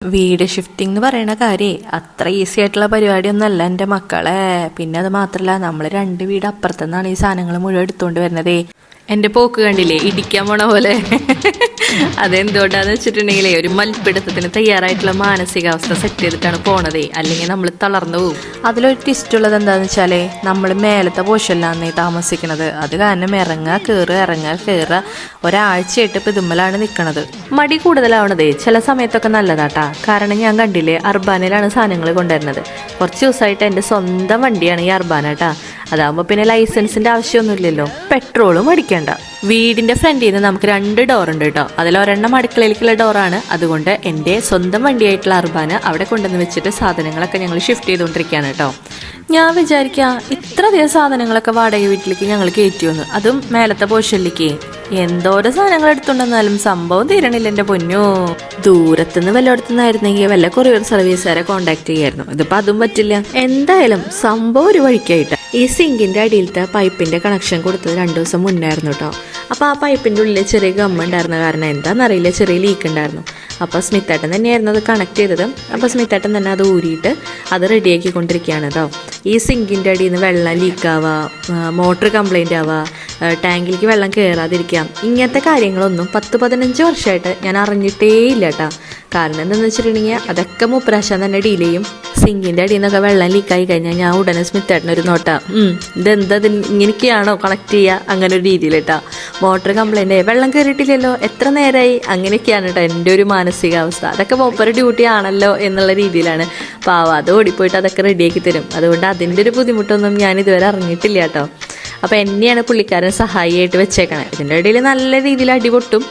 വീട് ഷിഫ്റ്റിംഗ് എന്ന് പറയുന്ന കാര്യേ അത്ര ഈസി ആയിട്ടുള്ള പരിപാടിയൊന്നുമല്ല എന്റെ മക്കളെ. പിന്നെ അത് മാത്രമല്ല നമ്മൾ രണ്ട് വീട് അപ്പുറത്തുനിന്നാണ് ഈ സാധനങ്ങൾ മുഴുവൻ എടുത്തുകൊണ്ട് വരുന്നതേ. എന്റെ പോക്ക് കണ്ടില്ലേ? ഇടിക്കാൻ പോണ പോലെ. അതെന്തുകൊണ്ടാന്ന് വെച്ചിട്ടുണ്ടെങ്കിലേ ഒരു മൽപ്പിടുത്തത്തിന് തയ്യാറായിട്ടുള്ള മാനസികാവസ്ഥ സെറ്റ് ചെയ്തിട്ടാണ് പോണതേ. അല്ലെങ്കിൽ നമ്മൾ തളർന്നു പോകും അതിലൊരു ട്വിസ്റ്റ് ഉള്ളത് എന്താന്ന് വെച്ചാലേ നമ്മൾ മേലത്തെ പോഷല്ലാന്നേ താമസിക്കണത്. അത് കാരണം ഇറങ്ങുക കയറുക ഇറങ്ങുക കയറുക ഒരാഴ്ചയായിട്ട് ഇപ്പം ഇതുമ്മലാണ് നിൽക്കണത് മടി കൂടുതലാവണതേ ചില സമയത്തൊക്കെ നല്ലതാട്ടാ. കാരണം ഞാൻ കണ്ടില്ലേ അർബാനയിലാണ് സാധനങ്ങൾ കൊണ്ടുവരുന്നത്. കുറച്ച് ദിവസമായിട്ട് എന്റെ സ്വന്തം വണ്ടിയാണ് ഈ അർബാന കേട്ടാ അതാകുമ്പോൾ പിന്നെ ലൈസൻസിന്റെ ആവശ്യമൊന്നുമില്ലല്ലോ. പെട്രോളും അടിക്കണ്ട. വീടിന്റെ ഫ്രണ്ടിൽ നിന്ന് നമുക്ക് രണ്ട് ഡോർ ഉണ്ട് കേട്ടോ. അതിൽ ഒരെണ്ണം അടുക്കളയിലേക്കുള്ള ഡോറാണ്. അതുകൊണ്ട് എന്റെ സ്വന്തം വണ്ടിയായിട്ടുള്ള അർബാന അവിടെ കൊണ്ടുവന്ന് വെച്ചിട്ട് സാധനങ്ങളൊക്കെ ഞങ്ങൾ ഷിഫ്റ്റ് ചെയ്തുകൊണ്ടിരിക്കുകയാണ് കേട്ടോ. ഞാൻ വിചാരിക്കാം ഇത്രയധികം സാധനങ്ങളൊക്കെ വാടക വീട്ടിലേക്ക് ഞങ്ങൾ കയറ്റി വന്നു അതും മേലത്തെ പോഷനിലേക്ക് എന്തോരം സാധനങ്ങൾ എടുത്തുണ്ടെന്നാലും സംഭവം തീരണില്ല എന്റെ പൊന്നു. ദൂരത്തുനിന്ന് വല്ലയിടത്തുനിന്നായിരുന്നെങ്കിൽ വല്ല കൊറിയർ സർവീസുകാരെ കോണ്ടാക്ട് ചെയ്യായിരുന്നു. ഇതിപ്പോ അതും പറ്റില്ല. എന്തായാലും സംഭവം ഒരു വഴിക്കായിട്ട്. ഈ സിങ്കിന്റെ അടിയിലത്തെ പൈപ്പിന്റെ കണക്ഷൻ കൊടുത്തത് രണ്ടു ദിവസം മുന്നായിരുന്നു കേട്ടോ അപ്പോൾ ആ പൈപ്പിന്റെ ഉള്ളിൽ ചെറിയ ഗമ്മ ഉണ്ടായിരുന്ന കാരണം എന്താണെന്നറിയില്ല ചെറിയ ലീക്ക് ഉണ്ടായിരുന്നു. അപ്പോൾ സ്മിത്തേട്ടൻ തന്നെയായിരുന്നു അത് കണക്ട് ചെയ്തത്. അപ്പോൾ സ്മിത്തേട്ടൻ തന്നെ അത് ഊരിയിട്ട് അത് റെഡിയാക്കി കൊണ്ടിരിക്കുകയാണ് കേട്ടോ ഈ സിങ്കിന്റെ അടിയിൽ നിന്ന് വെള്ളം ലീക്കാവുക മോട്ടർ കംപ്ലൈന്റ് ആവുക ടാങ്കിലേക്ക് വെള്ളം കയറാതിരിക്കാം ഇങ്ങനത്തെ കാര്യങ്ങളൊന്നും പത്ത് പതിനഞ്ച് വർഷമായിട്ട് ഞാൻ അറിഞ്ഞിട്ടേ ഇല്ല കേട്ടോ കാരണം എന്താണെന്ന് വെച്ചിട്ടുണ്ടെങ്കിൽ അതൊക്കെ മുപ്രാശം തന്നെ ഡീൽ സിങ്കിന്റെ അടിയിൽ നിന്നൊക്കെ വെള്ളം ലീക്കായി കഴിഞ്ഞാൽ ഞാൻ ഉടനെ സ്മിത്തേട്ടൻ ഒരു നോട്ടാ. ഇതെന്താ ഇത് ഇങ്ങനെയൊക്കെയാണോ കണക്ട് ചെയ്യുക അങ്ങനെ ഒരു രീതിയിൽ കേട്ടോ മോട്ടർ കംപ്ലൈന്റ് ആയി. വെള്ളം കയറിയിട്ടില്ലല്ലോ എത്ര നേരമായി അങ്ങനെയൊക്കെയാണ് കേട്ടോ എന്റെ ഒരു മാനസികാവസ്ഥ. അതൊക്കെ മൂപ്പര ഡ്യൂട്ടി ആണല്ലോ എന്നുള്ള രീതിയിലാണ്. പാവ അത് ഓടിപ്പോയിട്ട് അതൊക്കെ റെഡിയാക്കി തരും. അതുകൊണ്ട് അതിന്റെ ഒരു ബുദ്ധിമുട്ടൊന്നും ഞാൻ ഇതുവരെ അറിഞ്ഞിട്ടില്ല കേട്ടോ അപ്പോൾ എന്നെയാണ് പുള്ളിക്കാരൻ സഹായിയായിട്ട് വെച്ചേക്കണേ. ഇതിന്റെ ഇടയിൽ നല്ല രീതിയിൽ അടിപൊട്ടും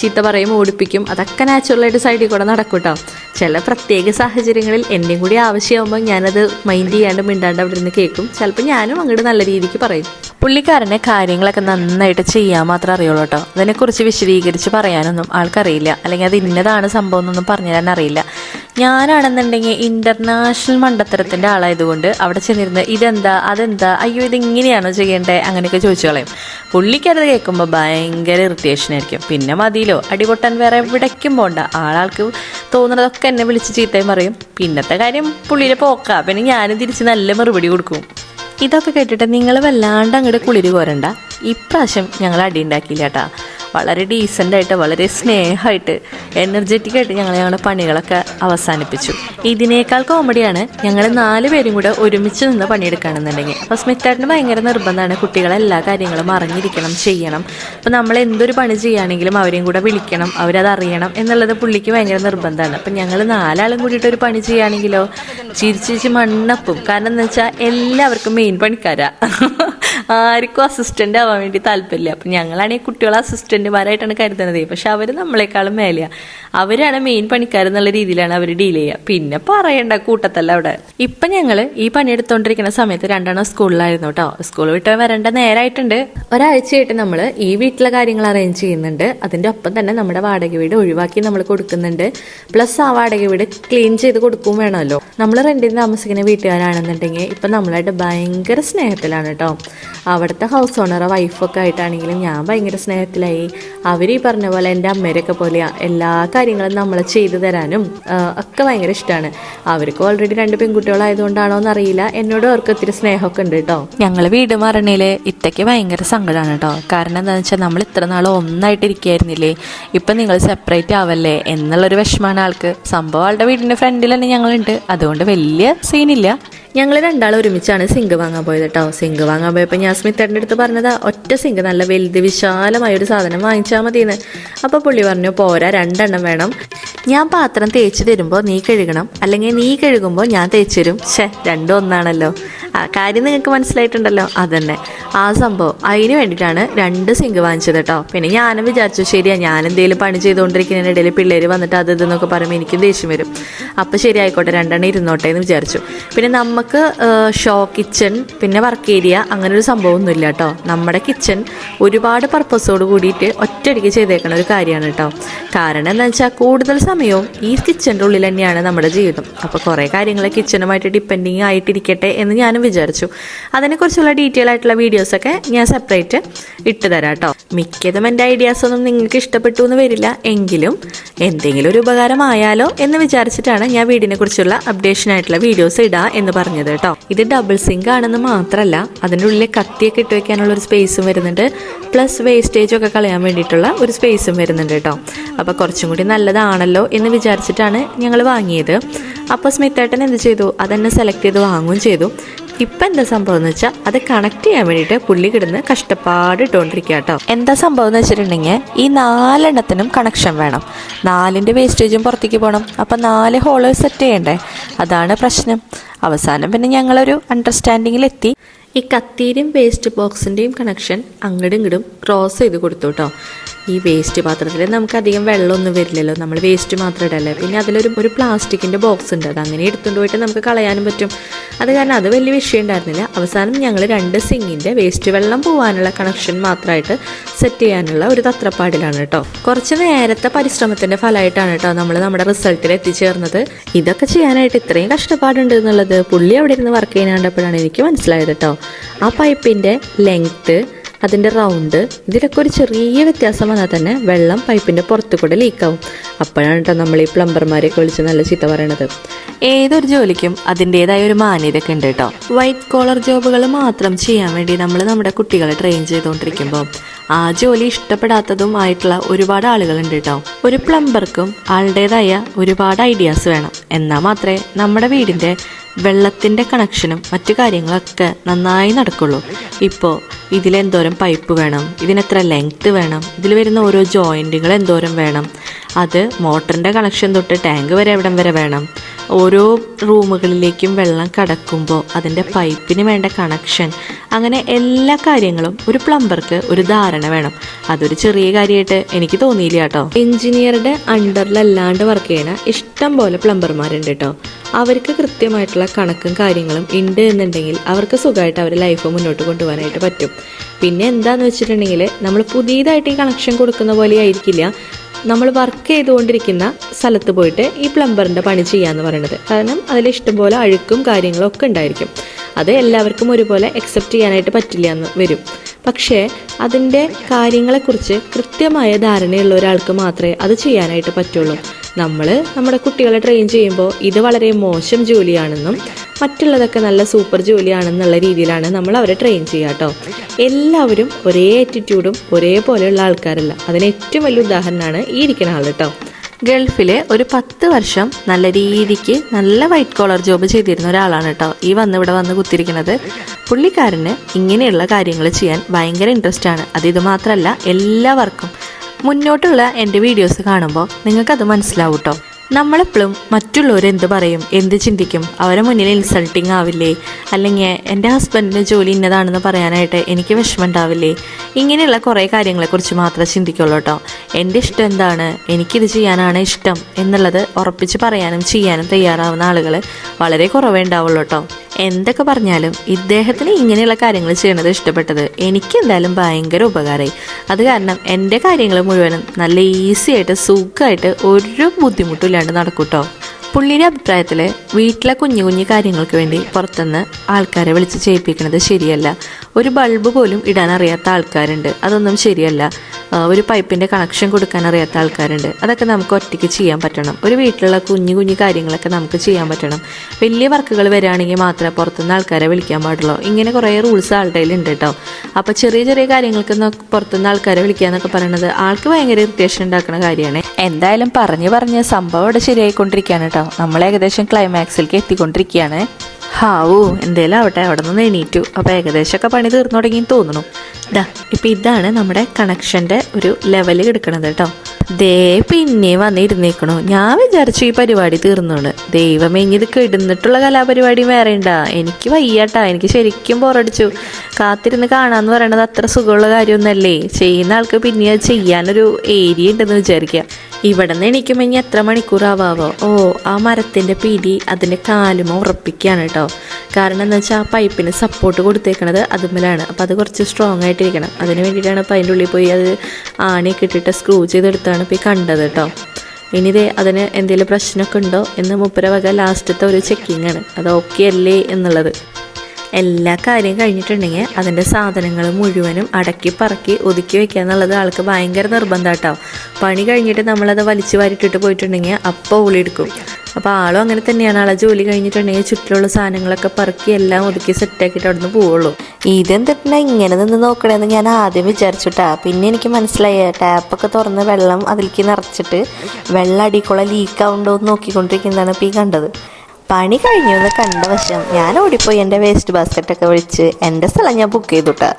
ചീത്ത പറയും ഓടിപ്പിക്കും. അതൊക്കെ നാച്ചുറലായിട്ട് സൈഡിൽ കൂടെ നടക്കും കേട്ടോ ചില പ്രത്യേക സാഹചര്യങ്ങളിൽ എന്റെയും കൂടി ആവശ്യമാകുമ്പോൾ ഞാനത് മൈൻഡ് ചെയ്യാണ്ട് മിണ്ടാണ്ട് അവിടെ നിന്ന് കേൾക്കും. ചിലപ്പോൾ ഞാനും അങ്ങോട്ട് നല്ല രീതിക്ക് പറയും. പുള്ളിക്കാരനെ കാര്യങ്ങളൊക്കെ നന്നായിട്ട് ചെയ്യാൻ മാത്രമേ അറിയുള്ളൂ കേട്ടോ. അതിനെക്കുറിച്ച് വിശദീകരിച്ച് പറയാനൊന്നും ആൾക്കറിയില്ല. അല്ലെങ്കിൽ അത് ഇന്നതാണ് സംഭവം എന്നൊന്നും പറഞ്ഞു തരാൻ അറിയില്ല. ഞാനാണെന്നുണ്ടെങ്കിൽ ഇന്റർനാഷണൽ മണ്ടത്തരത്തിന്റെ ആളായതുകൊണ്ട് അവിടെ ചെന്നിരുന്ന് ഇതെന്താ അതെന്താ അയ്യോ ഇത് ഇങ്ങനെയാണോ ചെയ്യേണ്ടത് അങ്ങനെയൊക്കെ ചോദിച്ചു കളയും. പുള്ളിക്കത് കേൾക്കുമ്പോൾ ഭയങ്കര ഇറിറ്റേഷൻ ആയിരിക്കും. പിന്നെ മതിയിലോ അടിപൊട്ടാൻ വേറെ എവിടേക്കും പോണ്ട. ആളാൾക്ക് തോന്നുന്നതൊക്കെ എന്നെ വിളിച്ച് ചീത്തയും പറയും. പിന്നത്തെ കാര്യം പുള്ളിയിലെ പോക്കാം. പിന്നെ ഞാനും തിരിച്ച് നല്ല മറുപടി കൊടുക്കും. ഇതൊക്കെ കേട്ടിട്ട് നിങ്ങൾ വല്ലാണ്ട് അങ്ങോട്ട് കുളിര് പോരണ്ട ഇപ്രാവശ്യം ഞങ്ങൾ അടി ഉണ്ടാക്കിയില്ല കേട്ടാ വളരെ ഡീസന്റ് ആയിട്ട് വളരെ സ്നേഹമായിട്ട് എനർജറ്റിക് ആയിട്ട് ഞങ്ങൾ ഞങ്ങളുടെ പണികളൊക്കെ അവസാനിപ്പിച്ചു. ഇതിനേക്കാൾ കോമഡിയാണ് ഞങ്ങൾ നാല് പേരും കൂടെ ഒരുമിച്ച് നിന്ന് പണിയെടുക്കുകയാണെന്നുണ്ടെങ്കിൽ. അപ്പോൾ സ്മിത്താട്ടിന് ഭയങ്കര നിർബന്ധമാണ് കുട്ടികളെ എല്ലാ കാര്യങ്ങളും അറിഞ്ഞിരിക്കണം ചെയ്യണം. അപ്പോൾ നമ്മൾ എന്തൊരു പണി ചെയ്യുകയാണെങ്കിലും അവരെയും കൂടെ വിളിക്കണം അവരത് അറിയണം എന്നുള്ളത് പുള്ളിക്ക് ഭയങ്കര നിർബന്ധമാണ്. അപ്പം ഞങ്ങൾ നാലാളും കൂടിയിട്ട് ഒരു പണി ചെയ്യുകയാണെങ്കിലോ ചിരിച്ചിരിച്ച് ചിരിച്ച് മണ്ണപ്പും. കാരണം എന്ന് വെച്ചാൽ എല്ലാവർക്കും മെയിൻ പണിക്കാരാ. ആർക്കും അസിസ്റ്റന്റ് ആവാൻ വേണ്ടി താല്പര്യമില്ല. അപ്പം ഞങ്ങളാണെങ്കിൽ കുട്ടികളെ അസിസ്റ്റന്റുമാരായിട്ടാണ് കരുതുന്നത് പക്ഷെ അവർ നമ്മളെക്കാളും മേലെയാ. അവരാണ് മെയിൻ പണിക്കാരെന്നുള്ള രീതിയിലാണ് അവർ ഡീൽ ചെയ്യുക. പിന്നെ പറയണ്ട കൂട്ടത്തല്ല അവിടെ. ഇപ്പം ഞങ്ങൾ ഈ പണിയെടുത്തോണ്ടിരിക്കുന്ന സമയത്ത് രണ്ടെണ്ണം സ്കൂളിലായിരുന്നു കേട്ടോ സ്കൂൾ വിട്ട് വരേണ്ട നേരായിട്ടുണ്ട്. ഒരാഴ്ചയായിട്ട് നമ്മൾ ഈ വീട്ടിലെ കാര്യങ്ങൾ അറേഞ്ച് ചെയ്യുന്നുണ്ട്. അതിന്റെ ഒപ്പം തന്നെ നമ്മുടെ വാടക വീട് ഒഴിവാക്കി നമ്മൾ കൊടുക്കുന്നുണ്ട്. പ്ലസ് ആ വാടക വീട് ക്ലീൻ ചെയ്ത് കൊടുക്കും വേണമല്ലോ. നമ്മൾ റെന്റിന് താമസിക്കുന്ന വീട്ടുകാരാണെന്നുണ്ടെങ്കിൽ ഇപ്പം നമ്മളായിട്ട് ഭയങ്കര സ്നേഹത്തിലാണ് കേട്ടോ അവിടുത്തെ ഹൗസ് ഓണറെ വൈഫൊക്കെ ആയിട്ടാണെങ്കിലും ഞാൻ ഭയങ്കര സ്നേഹത്തിലായി. അവർ ഈ പറഞ്ഞ പോലെ എന്റെ അമ്മേരൊക്കെ പോലെയാ എല്ലാ കാര്യങ്ങളും നമ്മൾ ചെയ്തു തരാനും ഒക്കെ ഭയങ്കര ഇഷ്ടമാണ് അവർക്ക് ഓൾറെഡി രണ്ട് പെൺകുട്ടികളായതുകൊണ്ടാണോ എന്നറിയില്ല. എന്നോട് അവർക്ക് ഒത്തിരി സ്നേഹമൊക്കെ ഉണ്ട് കേട്ടോ. ഞങ്ങൾ വീട് മാറണേൽ ഇത്തയ്ക്ക് ഭയങ്കര സങ്കടമാണ് കേട്ടോ. കാരണം എന്താണെന്ന് വെച്ചാൽ നമ്മൾ ഇത്ര നാൾ ഒന്നായിട്ടിരിക്കുകയായിരുന്നില്ലേ ഇപ്പം നിങ്ങൾ സെപ്പറേറ്റ് ആവല്ലേ? എന്നുള്ളൊരു വിഷമമാണ് ആൾക്ക്. സംഭവം ആളുടെ വീടിന്റെ ഫ്രണ്ടിൽ തന്നെ ഞങ്ങളുണ്ട്. അതുകൊണ്ട് വലിയ സീനില്ല ഞങ്ങൾ രണ്ടാളും ഒരുമിച്ചാണ് സിങ്ക് വാങ്ങാൻ പോയത് കേട്ടോ സിങ്ക് വാങ്ങാൻ പോയപ്പോൾ ഞാൻ സ്മിത്തേട്ടന്റെ അടുത്ത് പറഞ്ഞതാ ഒറ്റ സിങ്ക് നല്ല വലുത് വിശാലമായ ഒരു സാധനം വാങ്ങിച്ചാൽ മതിയെന്ന്. അപ്പോൾ പുള്ളി പറഞ്ഞു പോരാ രണ്ടെണ്ണം വേണം. ഞാൻ പാത്രം തേച്ച് തരുമ്പോൾ നീ കഴുകണം. അല്ലെങ്കിൽ നീ കഴുകുമ്പോൾ ഞാൻ തേച്ച് തരും. ഷേ രണ്ടും ഒന്നാണല്ലോ. ആ കാര്യം നിങ്ങൾക്ക് മനസ്സിലായിട്ടുണ്ടല്ലോ. അതന്നെ. ആ സംഭവം. അതിന് വേണ്ടിയിട്ടാണ് രണ്ട് സിങ്ക് വാങ്ങിച്ചത് കേട്ടോ. പിന്നെ ഞാനും വിചാരിച്ചു ശരിയാ ഞാൻ എന്തെങ്കിലും പണി ചെയ്തുകൊണ്ടിരിക്കുന്നതിനിടയിൽ പിള്ളേർ വന്നിട്ട് അത് ഇതെന്നൊക്കെ പറയുമ്പോൾ എനിക്കും ദേഷ്യം വരും. അപ്പോൾ ശരി ആയിക്കോട്ടെ രണ്ടെണ്ണം ഇരുന്നോട്ടെ എന്ന് വിചാരിച്ചു. പിന്നെ നമുക്ക് ഷോ കിച്ചൺ പിന്നെ വർക്ക് ഏരിയ അങ്ങനെ ഒരു സംഭവമൊന്നുമില്ല കേട്ടോ. നമ്മുടെ കിച്ചൺ ഒരുപാട് പർപ്പസോട് കൂടിയിട്ട് ഒറ്റയടിക്ക് ചെയ്തേക്കണ ഒരു കാര്യമാണ് കേട്ടോ. കാരണം എന്താ വെച്ചാൽ കൂടുതൽ സമയവും ഈ കിച്ചന്റെ ഉള്ളിൽ തന്നെയാണ് നമ്മുടെ ജീവിതം. അപ്പോൾ കുറേ കാര്യങ്ങൾ കിച്ചണുമായിട്ട് ഡിപ്പെൻഡിങ് ആയിട്ടിരിക്കട്ടെ എന്ന് ഞാനും വിചാരിച്ചു. അതിനെക്കുറിച്ചുള്ള ഡീറ്റെയിൽ ആയിട്ടുള്ള വീഡിയോസൊക്കെ ഞാൻ സെപ്പറേറ്റ് ഇട്ട് തരാം കേട്ടോ മിക്കതും എന്റെ ഐഡിയാസൊന്നും നിങ്ങൾക്ക് ഇഷ്ടപ്പെട്ടു എന്ന് വരില്ല. എങ്കിലും എന്തെങ്കിലും ഒരു ഉപകാരമായാലോ എന്ന് വിചാരിച്ചിട്ടാണ് ഞാൻ വീടിനെ കുറിച്ചുള്ള അപ്ഡേഷൻ ആയിട്ടുള്ള വീഡിയോസ് ഇടാ എന്ന് പറഞ്ഞത് കേട്ടോ ഇത് ഡബിൾ സിങ്ക് ആണെന്ന് മാത്രമല്ല അതിന്റെ ഉള്ളിൽ കത്തിയൊക്കെ ഇട്ട് വെക്കാനുള്ള ഒരു സ്പേസും വരുന്നുണ്ട്. പ്ലസ് വേസ്റ്റേജ് ഒക്കെ കളയാൻ വേണ്ടിയിട്ടുള്ള ഒരു സ്പേസും വരുന്നുണ്ട് കേട്ടോ അപ്പോൾ കുറച്ചും കൂടി നല്ലതാണല്ലോ എന്ന് വിചാരിച്ചിട്ടാണ് ഞങ്ങൾ വാങ്ങിയത്. അപ്പോൾ സ്മിത്തേട്ടൻ എന്ത് ചെയ്തു? അതെന്നെ സെലക്ട് ചെയ്ത് വാങ്ങുകയും ചെയ്തു. ഇപ്പം എന്താ സംഭവം എന്ന് വെച്ചാൽ അത് കണക്ട് ചെയ്യാൻ വേണ്ടിയിട്ട് പുള്ളി കിടന്ന് കഷ്ടപ്പാട് ഇട്ടുകൊണ്ടിരിക്കുക കേട്ടോ എന്താ സംഭവം എന്ന് വെച്ചിട്ടുണ്ടെങ്കിൽ ഈ നാലെണ്ണത്തിനും കണക്ഷൻ വേണം. നാലിന്റെ വേസ്റ്റേജും പുറത്തേക്ക് പോകണം അപ്പം നാല് ഹോളേ സെറ്റ് ചെയ്യണ്ടേ? അതാണ് പ്രശ്നം. അവസാനം പിന്നെ ഞങ്ങളൊരു അണ്ടർസ്റ്റാൻഡിങ്ങിലെത്തി ഈ കത്തീരും വേസ്റ്റ് ബോക്സിന്റെയും കണക്ഷൻ അങ്ങടും ഇങ്ങടും ക്രോസ് ചെയ്ത് കൊടുത്തു കേട്ടോ ഈ വേസ്റ്റ് പാത്രത്തിൽ നമുക്ക് അധികം വെള്ളമൊന്നും വരില്ലല്ലോ. നമ്മൾ വേസ്റ്റ് മാത്രം ഇടല്ലേ. പിന്നെ അതിലൊരു ഒരു പ്ലാസ്റ്റിക്കിന്റെ ബോക്സ് ഉണ്ട്. അത് അങ്ങനെ എടുത്തുകൊണ്ട് പോയിട്ട് നമുക്ക് കളയാനും പറ്റും. അത് കാരണം അത് വലിയ വിഷയം ഉണ്ടായിരുന്നില്ല. അവസാനം ഞങ്ങൾ രണ്ട് സിങ്ങിന്റെ വേസ്റ്റ് വെള്ളം പോകാനുള്ള കണക്ഷൻ മാത്രമായിട്ട് സെറ്റ് ചെയ്യാനുള്ള ഒരു തത്രപ്പാടിലാണ് കേട്ടോ കുറച്ച് നേരത്തെ പരിശ്രമത്തിന്റെ ഫലമായിട്ടാണ് കേട്ടോ നമ്മൾ നമ്മുടെ റിസൾട്ടിൽ എത്തിച്ചേർന്നത്. ഇതൊക്കെ ചെയ്യാനായിട്ട് ഇത്രയും കഷ്ടപ്പാടുണ്ട് എന്നുള്ളത് പുള്ളി അവിടെ ഇരുന്ന് വർക്ക് ചെയ്യാനാണ്ടപ്പോഴാണ് എനിക്ക് മനസ്സിലായത് കേട്ടോ ആ പൈപ്പിന്റെ ലെങ്ത്ത് അതിന്റെ റൗണ്ട് ഇതിലൊക്കെ ഒരു ചെറിയ വ്യത്യാസം വന്നാൽ തന്നെ വെള്ളം പൈപ്പിന്റെ പുറത്തു കൂടെ ലീക്കാവും അപ്പോഴാണ് കേട്ടോ നമ്മൾ ഈ പ്ലംബർമാരെയൊക്കെ വിളിച്ച് നല്ല ചീത്ത പറയണത്. ഏതൊരു ജോലിക്കും അതിന്റെതായ ഒരു മാന്യതയൊക്കെ ഉണ്ട് കേട്ടോ വൈറ്റ് കോളർ ജോബുകൾ മാത്രം ചെയ്യാൻ വേണ്ടി നമ്മൾ നമ്മുടെ കുട്ടികളെ ട്രെയിൻ ചെയ്തുകൊണ്ടിരിക്കുമ്പോൾ ആ ജോലി ഇഷ്ടപ്പെടാത്തതും ആയിട്ടുള്ള ഒരുപാട് ആളുകളുണ്ട് കേട്ടോ ഒരു പ്ലംബർക്കും ആളുടേതായ ഒരുപാട് ഐഡിയാസ് വേണം. എന്നാൽ മാത്രമേ നമ്മുടെ വീടിന്റെ വെള്ളത്തിന്റെ കണക്ഷനും മറ്റു കാര്യങ്ങളൊക്കെ നന്നായി നടക്കുള്ളൂ. ഇപ്പോൾ ഇതിലെന്തോരം പൈപ്പ് വേണം ഇതിനെത്ര ലെങ്ത്ത് വേണം ഇതിൽ വരുന്ന ഓരോ ജോയിന്റുകൾ എന്തോരം വേണം അത് മോട്ടറിന്റെ കണക്ഷൻ തൊട്ട് ടാങ്ക് വരെ എവിടം വരെ വേണം. ഓരോ റൂമുകളിലേക്കും വെള്ളം കടക്കുമ്പോൾ അതിന്റെ പൈപ്പിന് വേണ്ട കണക്ഷൻ അങ്ങനെ എല്ലാ കാര്യങ്ങളും ഒരു പ്ലംബർക്ക് ഒരു ധാരണ വേണം. അതൊരു ചെറിയ കാര്യമായിട്ട് എനിക്ക് തോന്നിയില്ല കേട്ടോ. എഞ്ചിനീയറുടെ അണ്ടറിലല്ലാണ്ട് വർക്ക് ചെയ്യണ ഇഷ്ടം പോലെ പ്ലംബർമാരുണ്ട് കേട്ടോ. അവർക്ക് കൃത്യമായിട്ടുള്ള കണക്കും കാര്യങ്ങളും ഉണ്ട് എന്നുണ്ടെങ്കിൽ അവർക്ക് സുഖമായിട്ട് അവരുടെ ലൈഫ് മുന്നോട്ട് കൊണ്ടുപോകാനായിട്ട് പറ്റും. പിന്നെ എന്താന്ന് വെച്ചിട്ടുണ്ടെങ്കിൽ നമ്മൾ പുതിയതായിട്ട് ഈ കണക്ഷൻ കൊടുക്കുന്ന പോലെ ആയിരിക്കില്ല. നമ്മൾ വർക്ക് ചെയ്തുകൊണ്ടിരിക്കുന്ന സ്ഥലത്ത് പോയിട്ട് ഈ പ്ലംബറിന്റെ പണി ചെയ്യാന്ന് പറയുന്നത് കാരണം അതിൽ ഇഷ്ടംപോലെ അഴുക്കും കാര്യങ്ങളും ഒക്കെ ഉണ്ടായിരിക്കും. അത് എല്ലാവർക്കും ഒരുപോലെ അക്സെപ്റ്റ് ചെയ്യാനായിട്ട് പറ്റില്ല എന്ന് വരും. പക്ഷേ അതിന്റെ കാര്യങ്ങളെക്കുറിച്ച് കൃത്യമായ ധാരണയുള്ള ഒരാൾക്ക് മാത്രമേ അത് ചെയ്യാനായിട്ട് പറ്റുള്ളൂ. നമ്മൾ നമ്മുടെ കുട്ടികളെ ട്രെയിൻ ചെയ്യുമ്പോൾ ഇത് വളരെ മോശം ജോലിയാണെന്നും മറ്റുള്ളതൊക്കെ നല്ല സൂപ്പർ ജോലിയാണെന്നുള്ള രീതിയിലാണ് നമ്മൾ അവരെ ട്രെയിൻ ചെയ്യുക കേട്ടോ എല്ലാവരും ഒരേ ആറ്റിറ്റ്യൂഡും ഒരേപോലെയുള്ള ആൾക്കാരല്ല. അതിന് ഏറ്റവും വലിയ ഉദാഹരണമാണ് ഈ ഇരിക്കുന്ന ആൾ കേട്ടോ ഗൾഫിൽ ഒരു പത്ത് വർഷം നല്ല രീതിക്ക് നല്ല വൈറ്റ് കോളർ ജോബ് ചെയ്തിരുന്ന ഒരാളാണ് കേട്ടോ ഈ വന്ന് ഇവിടെ വന്ന് കുത്തിരിക്കുന്നത്. പുള്ളിക്കാരന് ഇങ്ങനെയുള്ള കാര്യങ്ങൾ ചെയ്യാൻ ഭയങ്കര ഇൻട്രസ്റ്റ് ആണ്. അത് ഇത് മാത്രമല്ല എല്ലാവർക്കും മുന്നോട്ടുള്ള എന്റെ വീഡിയോസ് കാണുമ്പോൾ നിങ്ങൾക്കത് മനസ്സിലാവും കേട്ടോ നമ്മളെപ്പോഴും മറ്റുള്ളവർ എന്ത് പറയും എന്ത് ചിന്തിക്കും? അവരെ മുന്നിൽ ഇൻസൾട്ടിങ് ആവില്ലേ? അല്ലെങ്കിൽ എന്റെ ഹസ്ബൻഡിന്റെ ജോലി ഇന്നതാണെന്ന് പറയാനായിട്ട് എനിക്ക് വിഷമം ഉണ്ടാവില്ലേ ഇങ്ങനെയുള്ള കുറേ കാര്യങ്ങളെക്കുറിച്ച് മാത്രമേ ചിന്തിക്കുള്ളൂ കേട്ടോ. എന്റെ ഇഷ്ടം എന്താണ്? എനിക്കിത് ചെയ്യാനാണ് ഇഷ്ടം എന്നുള്ളത് ഉറപ്പിച്ച് പറയാനും ചെയ്യാനും തയ്യാറാവുന്ന ആളുകൾ വളരെ കുറവേ ഉണ്ടാവുള്ളൂ കേട്ടോ. എന്തൊക്കെ പറഞ്ഞാലും ഇദ്ദേഹത്തിന് ഇങ്ങനെയുള്ള കാര്യങ്ങൾ ചെയ്യണത് ഇഷ്ടപ്പെട്ടത്. എനിക്ക് എന്തായാലും ഭയങ്കര ഉപകാരമായി അത് കാരണം എന്റെ കാര്യങ്ങൾ മുഴുവനും നല്ല ഈസി ആയിട്ട് സുഖമായിട്ട് ഒരു ബുദ്ധിമുട്ടും ഇല്ലാണ്ട് നടക്കൂട്ടോ. പുള്ളിയുടെ അഭിപ്രായത്തിൽ വീട്ടിലെ കുഞ്ഞു കുഞ്ഞു കാര്യങ്ങൾക്ക് വേണ്ടി പുറത്തുനിന്ന് ആൾക്കാരെ വിളിച്ച് ചെയ്യിപ്പിക്കുന്നത് ശരിയല്ല. ഒരു ബൾബ് പോലും ഇടാൻ അറിയാത്ത ആൾക്കാരുണ്ട്. അതൊന്നും ശരിയല്ല. ഒരു പൈപ്പിന്റെ കണക്ഷൻ കൊടുക്കാൻ അറിയാത്ത ആൾക്കാരുണ്ട്. അതൊക്കെ നമുക്ക് ഒറ്റയ്ക്ക് ചെയ്യാൻ പറ്റണം. ഒരു വീട്ടിലുള്ള കുഞ്ഞു കുഞ്ഞു കാര്യങ്ങളൊക്കെ നമുക്ക് ചെയ്യാൻ പറ്റണം. വലിയ വർക്കുകൾ വരികയാണെങ്കിൽ മാത്രമേ പുറത്തുനിന്ന് ആൾക്കാരെ വിളിക്കാൻ പാടുള്ളൂ. ഇങ്ങനെ കുറേ റൂൾസ് ആളുടെ ഉണ്ട് കേട്ടോ. അപ്പോൾ ചെറിയ ചെറിയ കാര്യങ്ങൾക്ക് പുറത്തുനിന്ന് ആൾക്കാരെ വിളിക്കുക എന്നൊക്കെ പറയുന്നത് ആൾക്ക് ഭയങ്കര ഇറിറ്റേഷൻ ഉണ്ടാക്കുന്ന കാര്യമാണ്. എന്തായാലും പറഞ്ഞു പറഞ്ഞ് സംഭവം ഇവിടെ ശരിയായിക്കൊണ്ടിരിക്കുകയാണ് കേട്ടോ. നമ്മൾ ഏകദേശം ക്ലൈമാക്സിലേക്ക് എത്തിക്കൊണ്ടിരിക്കുകയാണ്. ഹാവൂ എന്തേലും ആവട്ടെ അവിടെ നിന്ന് എണീറ്റു. അപ്പോൾ ഏകദേശമൊക്കെ പണി തീർന്നു തുടങ്ങി തോന്നുന്നു. ഇതാ ഇപ്പം ഇതാണ് നമ്മുടെ കണക്ഷന്റെ ഒരു ലെവൽ കിടക്കണത് കേട്ടോ. ദേ പിന്നെ വന്നിരുന്നേക്കണോ. ഞാൻ വിചാരിച്ചു ഈ പരിപാടി തീർന്നോണ് ദൈവമേ ഇനി ഇത് കിടന്നിട്ടുള്ള കലാപരിപാടി വേറെ എനിക്ക് വയ്യാട്ടാ. എനിക്ക് ശരിക്കും ബോറടിച്ചു. കാത്തിരുന്ന് കാണാന്ന് പറയണത് അത്ര സുഖമുള്ള കാര്യമൊന്നല്ലേ. ചെയ്യുന്ന ആൾക്ക് പിന്നെ അത് ചെയ്യാനൊരു ഏരിയ ഉണ്ടെന്ന് വിചാരിക്കുക ഇവിടെ നിന്ന് എണീക്കുമ്പോൾ ഇനി എത്ര മണിക്കൂറാവാവോ? ഓ ആ മരത്തിന്റെ പിടി അതിന്റെ കാലുമ ഉറപ്പിക്കുകയാണ് കേട്ടോ. കാരണം എന്താ വെച്ചാൽ ആ പൈപ്പിന് സപ്പോർട്ട് കൊടുത്തേക്കണത് അതുമ്മലാണ്. അപ്പോൾ അത് കുറച്ച് സ്ട്രോങ് ആയിട്ടിരിക്കണം. അതിന് വേണ്ടിയിട്ടാണ് അപ്പോൾ അതിന്റെ ഉള്ളിൽ പോയി അത് ആണിയൊക്കെ ഇട്ടിട്ട് സ്ക്രൂ ചെയ്തെടുത്താണ് ഇപ്പോൾ ഈ കണ്ടത് കേട്ടോ. ഇനി ദേ അതിന് എന്തെങ്കിലും പ്രശ്നമൊക്കെ ഉണ്ടോ എന്ന് മുപ്പര വക ലാസ്റ്റത്തെ ഒരു ചെക്കിംഗ് ആണ്. അത് ഓക്കെ അല്ലേ എന്നുള്ളത്. എല്ലാ കാര്യം കഴിഞ്ഞിട്ടുണ്ടെങ്കിൽ അതിന്റെ സാധനങ്ങൾ മുഴുവനും അടക്കി പറക്കി ഒതുക്കി വെക്കുക എന്നുള്ളത് ആൾക്ക് ഭയങ്കര നിർബന്ധമാട്ടോ പണി കഴിഞ്ഞിട്ട് നമ്മളത് വലിച്ചു വാരിട്ടിട്ട് പോയിട്ടുണ്ടെങ്കിൽ അപ്പോൾ ഉളിയെടുക്കും അപ്പോൾ ആളും അങ്ങനെ തന്നെയാണ്. ആളെ ജോലി കഴിഞ്ഞിട്ടുണ്ടെങ്കിൽ ചുറ്റിലുള്ള സാധനങ്ങളൊക്കെ പറക്കി എല്ലാം ഒതുക്കി സെറ്റാക്കിയിട്ട് അവിടെ നിന്ന് പോവുള്ളൂ. ഇതെന്തിട്ടാ ഇങ്ങനെ നിന്ന് നോക്കണമെന്ന് ഞാൻ ആദ്യം വിചാരിച്ചുട്ടാ. പിന്നെ എനിക്ക് മനസ്സിലായി ടാപ്പൊക്കെ തുറന്ന് വെള്ളം അതിലേക്ക് നിറച്ചിട്ട് വെള്ളം അടിക്കുള്ള ലീക്ക് ആവുണ്ടോ എന്ന് നോക്കിക്കൊണ്ടിരിക്കുന്നതാണ് ഇപ്പോൾ ഈ കണ്ടത്. പണി കഴിഞ്ഞു എന്ന് കണ്ട വശം ഞാൻ ഓടിപ്പോയി എന്റെ വേസ്റ്റ് ബാസ്ക്കറ്റൊക്കെ വിളിച്ച് എന്റെ സ്ഥലം ഞാൻ ബുക്ക് ചെയ്തുട്ടാ.